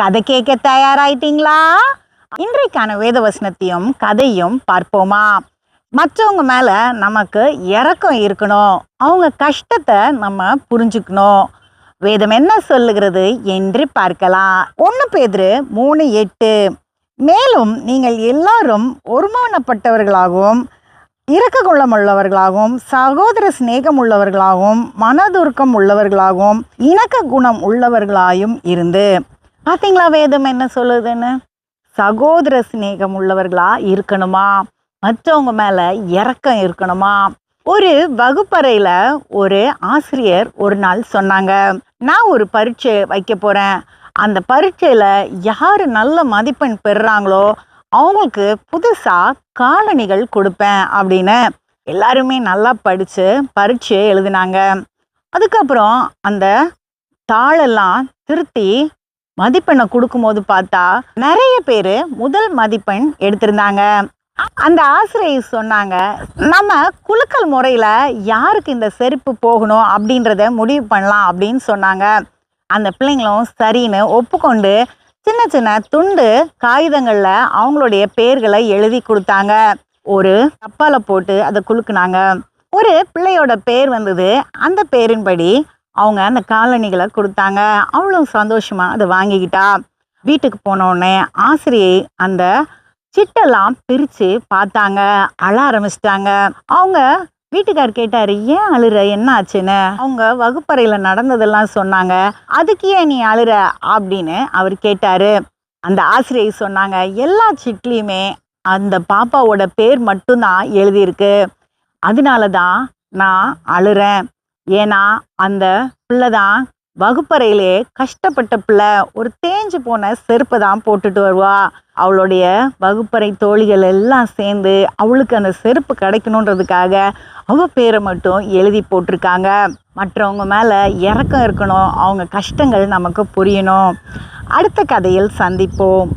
கதை கேட்க தயாராயிட்டீங்களா? இன்றைக்கான வேத வசனத்தையும் கதையும் பார்ப்போமா? மற்றவங்க மேலே நமக்கு இறக்கம் இருக்கணும். அவங்க கஷ்டத்தை நம்ம புரிஞ்சுக்கணும். வேதம் என்ன சொல்லுகிறது என்று பார்க்கலாம். ஒன்று பேதுரு மூணு எட்டு. மேலும் நீங்கள் எல்லாரும் ஒருமானப்பட்டவர்களாகவும் இரக்க குணமுள்ளவர்களாகவும் சகோதர சிநேகம் உள்ளவர்களாகவும் மனதுருக்கம் உள்ளவர்களாகவும் இணக்க குணம் உள்ளவர்களாயும் இருந்து பார்த்தீங்களா வேதம் என்ன சொல்லுதுன்னு? சகோதர சிநேகம் உள்ளவர்களா இருக்கணுமா? மற்றவங்க மேலே இறக்கம் இருக்கணுமா? ஒரு வகுப்பறையில் ஒரு ஆசிரியர் ஒரு நாள் சொன்னாங்க நான் ஒரு பரீட்சை வைக்க போகிறேன் அந்த பரீட்சையில் யார் நல்ல மதிப்பெண் பெறுறாங்களோ அவங்களுக்கு புதுசாக காலணிகள் கொடுப்பேன் அப்படின்னு எல்லாருமே நல்லா படித்து பரீட்சை எழுதினாங்க. அதுக்கப்புறம் அந்த தாளெல்லாம் திருத்தி மதிப்பெண்ணை கொடுக்கும்போது பார்த்தா நிறைய பேர் முதல் மதிப்பெண் எடுத்திருந்தாங்க. அந்த ஆசிரியர் சொன்னாங்க நம்ம குலுக்கல் முறையில் யாருக்கு இந்த செருப்பு போகணும் அப்படின்றத முடிவு பண்ணலாம் அப்படின்னு சொன்னாங்க. அந்த பிள்ளைங்களும் சரின்னு ஒப்புக்கொண்டு சின்ன சின்ன துண்டு காகிதங்களில் அவங்களுடைய பேர்களை எழுதி கொடுத்தாங்க. ஒரு டப்பால போட்டு அதை குலுக்குனாங்க. ஒரு பிள்ளையோட பேர் வந்தது. அந்த பேரின்படி அவங்க அந்த காலணிகளை கொடுத்தாங்க. அவ்வளோ சந்தோஷமாக அதை வாங்கிக்கிட்டா. வீட்டுக்கு போனோடனே ஆசிரியை அந்த சிட்டெல்லாம் பிரித்து பார்த்தாங்க. அழ ஆரம்பிச்சிட்டாங்க. அவங்க வீட்டுக்கார் கேட்டார் ஏன் அழுற? என்ன ஆச்சுன்னு? அவங்க வகுப்பறையில் நடந்ததெல்லாம் சொன்னாங்க. அதுக்கு ஏன் நீ அழுற? அப்படின்னு அவர் கேட்டார். அந்த ஆசிரியை சொன்னாங்க எல்லா சிட்லேயுமே அந்த பாப்பாவோட பேர் மட்டும்தான் எழுதியிருக்கு. அதனால தான் நான் அழுறேன். ஏன்னா அந்த பிள்ளை தான் வகுப்பறையிலே கஷ்டப்பட்ட பிள்ளை. ஒரு தேஞ்சு போன செருப்பை தான் போட்டுட்டு வருவா. அவளுடைய வகுப்பறை தோழிகள் எல்லாம் சேர்ந்து அவளுக்கு அந்த செருப்பு கிடைக்கணுன்றதுக்காக அவ பேரை மட்டும் எழுதி போட்டிருக்காங்க. மற்றவங்க மேலே இறக்கம் இருக்கணும். அவங்க கஷ்டங்கள் நமக்கு புரியணும். அடுத்த கதையில் சந்திப்போம்.